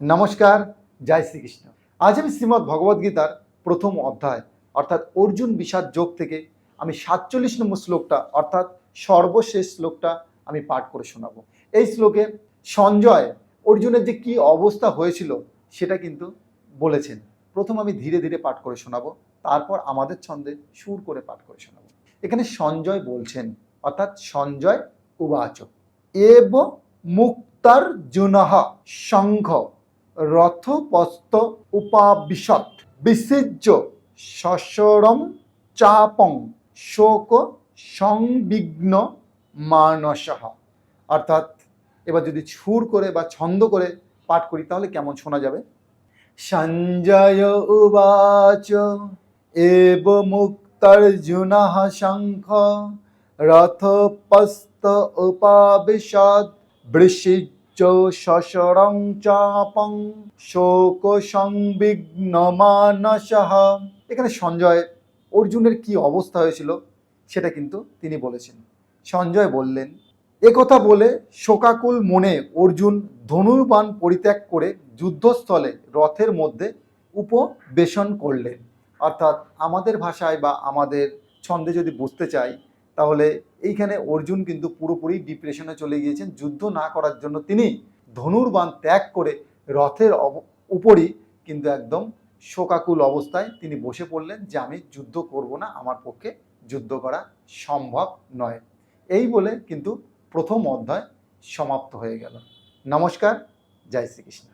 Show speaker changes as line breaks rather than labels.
নমস্কার, জয় শ্রীকৃষ্ণ। আজ আমি শ্রীমদ্ ভগবদ্গীতার প্রথম অধ্যায়, অর্থাৎ অর্জুন বিষাদ যোগ থেকে আমি সাতচল্লিশ নম্বর শ্লোকটা, অর্থাৎ সর্বশেষ শ্লোকটা আমি পাঠ করে শোনাবো। এই শ্লোকে সঞ্জয় অর্জুনের যে কি অবস্থা হয়েছিল সেটা কিন্তু বলেছেন। প্রথম আমি ধীরে ধীরে পাঠ করে শোনাবো, তারপর আমাদের ছন্দে সুর করে পাঠ করে শোনাবো। এখানে সঞ্জয় বলছেন, অর্থাৎ সঞ্জয় উবাচ এব মুক্তার জুনহ শঙ্খ। রথপস্ত উপাবিশত বিসিজ্য সসরম চাপং শোক সংবিঘ্ন মানসহ অর্থাৎ এবার যদি সুর করে বা ছন্দ করে পাঠ করি, তাহলে কেমন শোনা যাবে? সঞ্জয় উবাচ এব মুক্তার্জুনः শঙ্খ রথপস্ত উপাবিশদ বৃষিজ্য শশরং চাপং শোক সংবিঘ্ন মানসহ এখানে সঞ্জয় অর্জুনের কি অবস্থা হয়েছিল সেটা কিন্তু তিনি বলেছেন। সঞ্জয় বললেন একথা বলে শোকাকুল মনে অর্জুন ধনুর্বাণ পরিত্যাগ করে যুদ্ধস্থলে রথের মধ্যে উপবেশন করলেন। অর্থাৎ আমাদের ভাষায় বা আমাদের ছন্দে যদি বুঝতে চাই তাহলে এইখানে অর্জুন কিন্তু পুরোপুরি ডিপ্রেশনে চলে গিয়েছেন। যুদ্ধ না করার জন্য তিনি ধনুর্বাণ ত্যাগ করে রথের উপরই কিন্তু একদম শোকাকুল অবস্থায় তিনি বসে পড়লেন যে আমি যুদ্ধ করব না, আমার পক্ষে যুদ্ধ করা সম্ভব নয়। এই বলে কিন্তু প্রথম অধ্যায় সমাপ্ত হয়ে গেল। নমস্কার, জয় শ্রীকৃষ্ণ।